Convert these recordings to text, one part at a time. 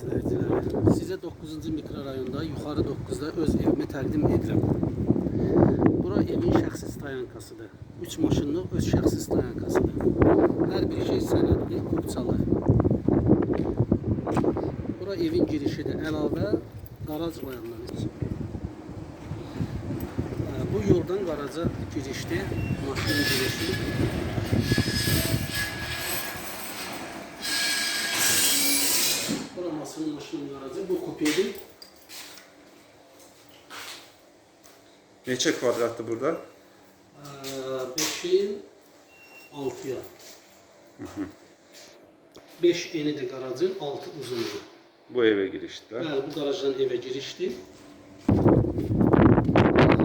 izləyiciləri. Sizə 9-cu mikrorayonda yuxarı 9-da öz evimi təqdim edirəm. Bura evin şəxsi stayankasıdır. 3 maşınlıq öz şəxsi stayankasıdır. Hər bir şey sənədli, qupçalı. Bura evin girişidir. Əlavə üçün. Ə, Bu yoldan qaraja girişdir. Maşının girişi. Maşının qarajı. Bu kupedir. Neçə kvadratdır burada? 5'in 6'ya. 5 enidir garajın, 6 uzunluğu. Bu eve girişdə. Bəli, bu garajdan evə girişdir.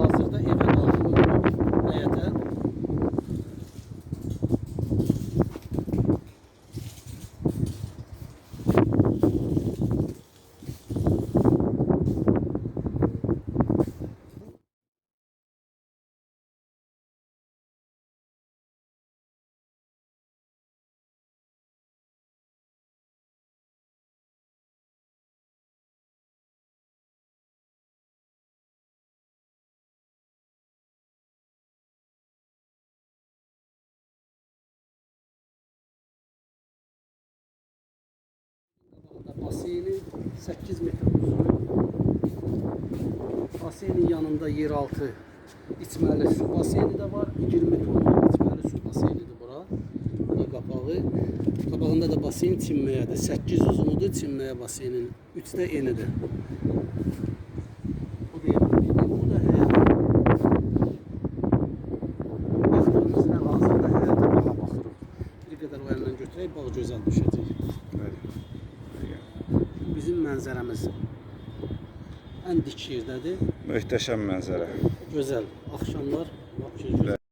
Hazırda evə daxil olub həyətə. Baseyni 8 metr uzun. Baseynin yanında yeraltı içməli su baseyni də var. 20 tonluq içməli su baseynidir bura. Bu da qapağı. Qabağında da baseyn çinməyədir. 8 uzunudur çinməyə baseynin. 3 də enidir. Gözəl düşəcək. Bəli. Mənzərəmiz ən dik yerdədir. Möhtəşəm mənzərə. Gözəl. Axşamlar lap şey gözəl.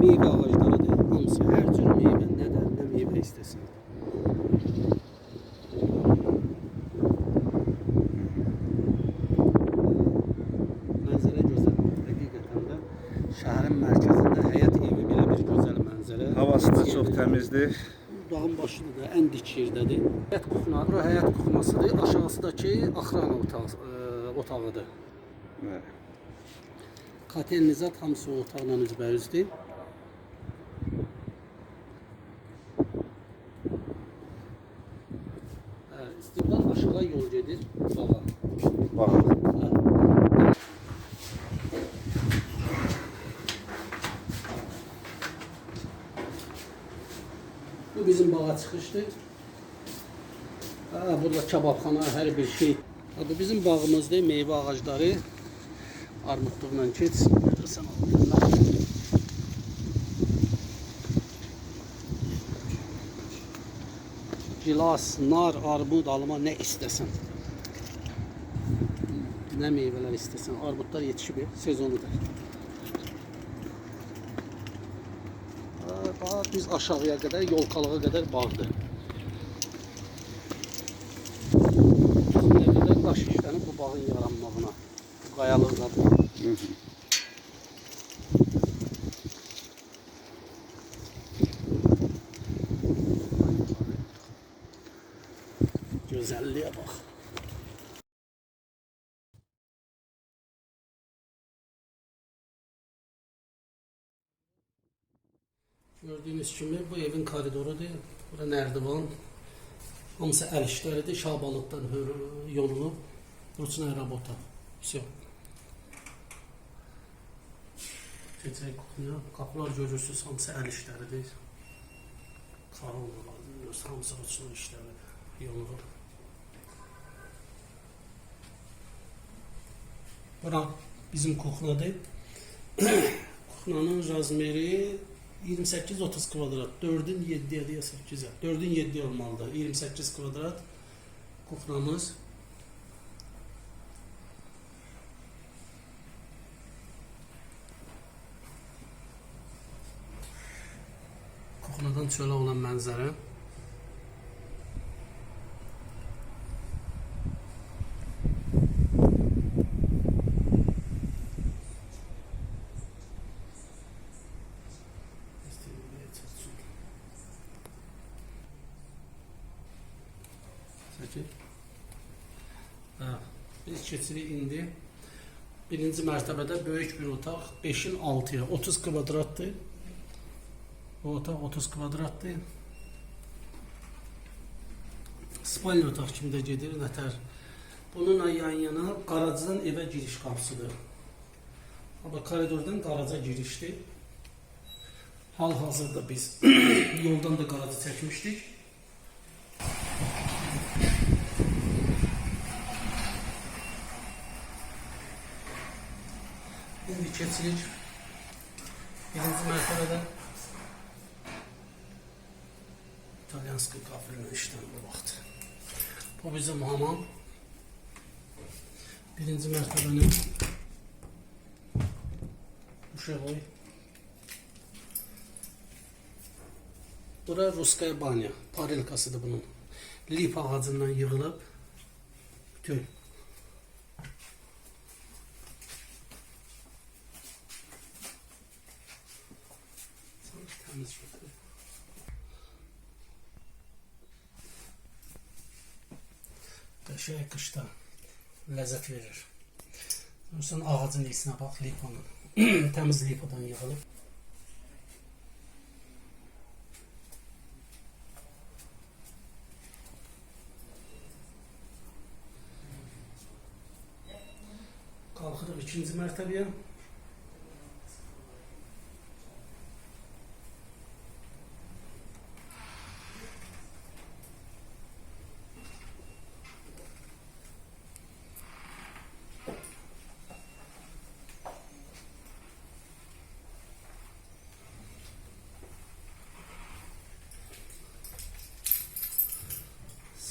Meyvə ağaclarıdır. Hamısı hər cür meyvə, nə də nə meyvə istəsən. Mənzərə gözəl. Həqiqətən də şəhərin mərkəzində həyat evi belə bir mənzərə. Havası da çox təmizdir. Dağın başıdır da, ən dik yerdədir. Həyat kuxna, bura həyat kuxnasıdır. Aşağısındakı axrana otaq, ə, otağıdır. Bəli. Katel nizat hamısı o otaqla üzbəyüzdür. Hə, İstiqlal aşağı yol gedir bağa. Baxın. Hə. Bu bizim bağa çıxışdır. Ha, burada kebabxana, hər bir şey. Ha, bu bizim bağımızdır, meyvə ağacları. Armudluqla keç, götürsən. Gilas, nar, armud, alma nə istəsən. Nə meyvələr istəsən. Armudlar yetişib, sezonudur. Ha, Bax, biz aşağıya qədər, yolkalığa qədər bağdır. Nə qədər daş işlənib bu bağın yaranmağına, bu qayalıqlar. Gördüyünüz kimi bu evin koridorudur. Bura nərdivan. Hamısı əl işləridir. Şabalıqdan hör- yolunub. Ruçnaya rabota. Все. Keçək kuxuya. Qapılar görürsünüz, hamısı əl işləridir. Karollar, hamısı ruçna işləridir. Yolunub. Bura bizim kuxnadır. Kuxnanın razmeri 28-30 kvadrat. 4-ün 7-yə deyə 8-ə. 4-ün 7 olmalıdır. 28 kvadrat kuxnamız. Kuxnadan çölə olan mənzərə. Peki. Ha, keçirik indi. Birinci mərtəbədə böyük bir otaq 5-in 6-ya 30 kvadratdır. Bu otaq 30 kvadratdır. Spalni otaq kimdə gedir, nətər. Bununla yan yana qaracıdan evə giriş qapısıdır. Ama koridordan qaraca girişdir. Hal-hazırda biz yoldan da qaracı çəkmişdik. Keçirik. Birinci mərtəbədə İtalyanski kafirlə işləm bu vaxt. Bu bizim hamam. Birinci mərtəbənin Uşaqoy. Bura Ruskaya banya. Parilkasıdır bunun. Lip ağacından yığılıb. Bütün. Temiz. Qəşəng qışda ləzzət verir. Görürsən ağacın iyisinə bax liponun. Təmiz lipodan yığılıb. Qalxırıq ikinci mərtəbəyə.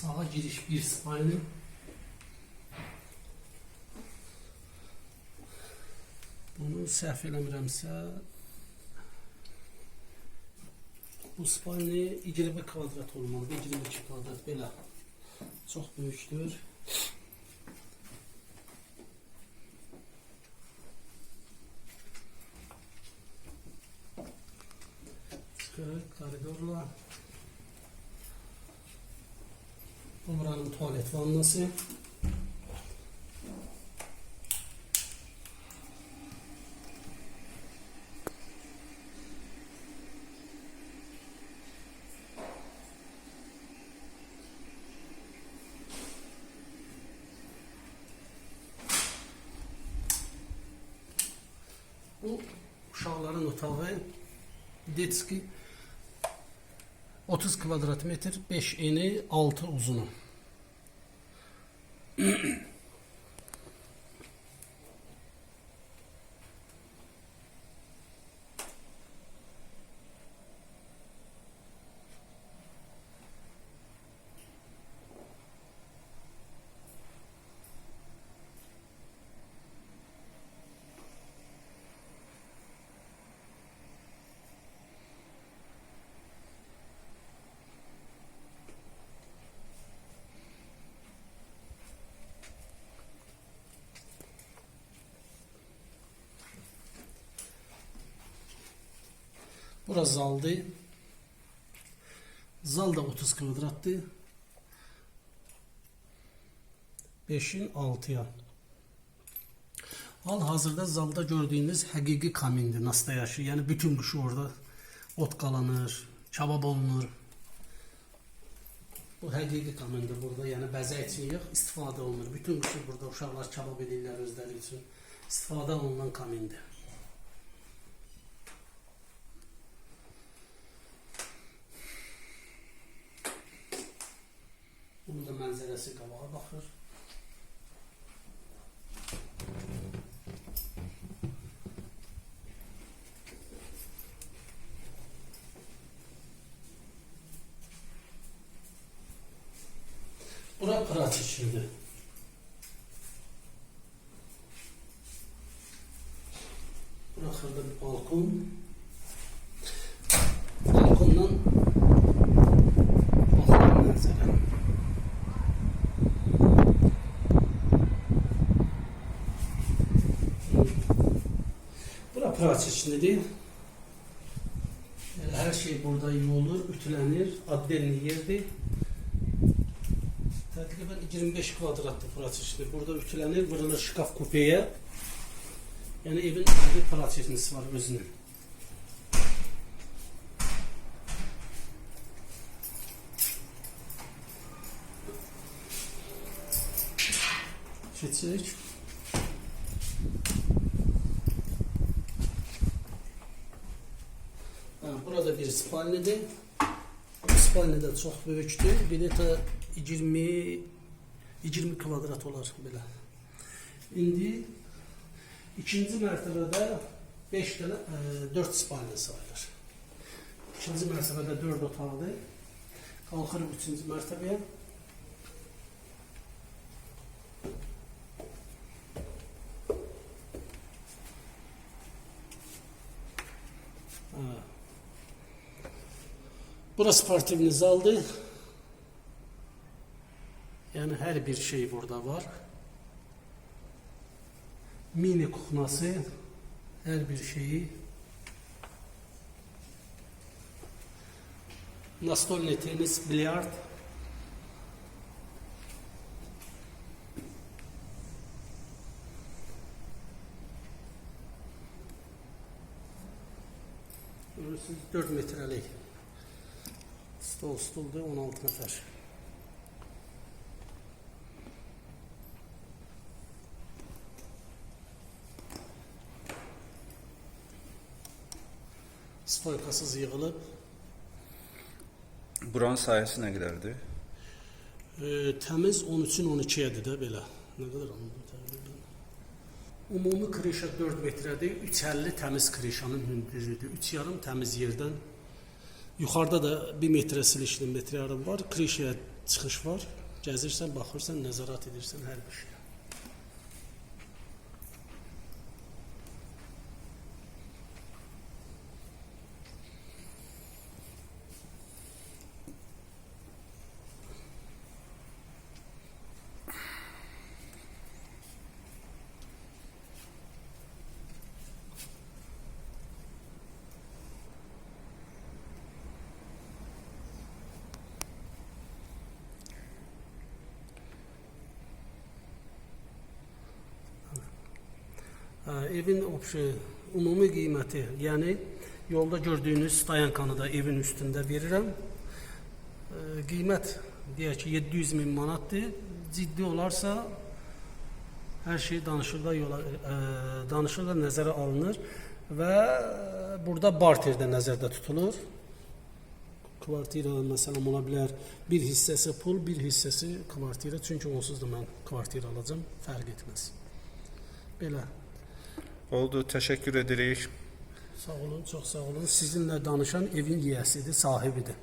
Sağa giriş bir spalni. Bunu səhv eləmirəmsə bu spalni 20 kvadrat olmalıdır. 22 kvadrat belə. Çox böyükdür. Çıxırıq koridorla. Bu buranın tuvalet vannası. Bu uşaqların otağı. Detski 30 kvadrat metr, 5 eni, 6 uzunu. Burası zaldı. Zal da 30 kvadrattı. 5'in 6'ya. Hal hazırda zalda gördüğünüz həqiqi kamindir nastayaşı. Yəni bütün qışı orada ot qalanır, kabab olunur. Bu həqiqi kamindir burada. Yəni bəzək üçün yox, istifadə olunur. Bütün qışı burada uşaqlar kabab edirlər özləri üçün. İstifadə olunan kamindir. Bunun da mənzərəsi baxır. Bura pıraç içindi. Bura bir balkon. Balkondan baxılan mənzərə. Bura pıraç içindedir. Yani her şey burada yuyulur, ütülenir. Adlenli yerdir. Təqribən 25 kvadratlı prosesdir. Burada ütülənir, vurulur şkaf kupeye. Yəni evin ayrı prosesiniz var özünün. Keçirik. Burada bir spalni də çox böyükdür. Bir də 20 20 kvadrat olar belə. İndi ikinci mərtəbədə 5 dənə e, 4 spalni sayılır. İkinci mərtəbədə 4 otaqdır. Qalxırıq üçüncü mərtəbəyə. Burası partimimiz aldı. Yani her bir şey burada var. Mini kuhnası her bir şeyi Nastolne tenis, bilyard Siz 4 metrelik Stol stolda 16 nəfər. Stoykasız yığılıb. Buranın sayəsi nə qədərdir? E, təmiz 13-ün 12-yədir də belə. Nə qədər anladım təqribən. Ümumi krişa 4 metrədir. 3.50 təmiz krişanın hündürlüyüdür. 3 təmiz yerdən. Yuxarıda da 1 metrə silişli metr yarım var. Krişaya çıxış var. Gəzirsən, baxırsan, nəzarət edirsən hər bir şey. Evin obşu ümumi qiyməti, yəni yolda gördüyünüz dayankanı da evin üstündə verirəm. Ə, Qiymət deyək ki 700 min manatdır. Ciddi olarsa hər şey danışıqla yola ə, danışıqla nəzərə alınır və burada barter də nəzərdə tutulur. Kvartira məsələn ola bilər. Bir hissəsi pul, bir hissəsi kvartira. Çünki onsuz da mən kvartira alacağam, fərq etməz. Belə. Oldu, təşəkkür edirik. Sağ olun, çox sağ olun. Sizinlə danışan evin yiyəsidir, sahibidir.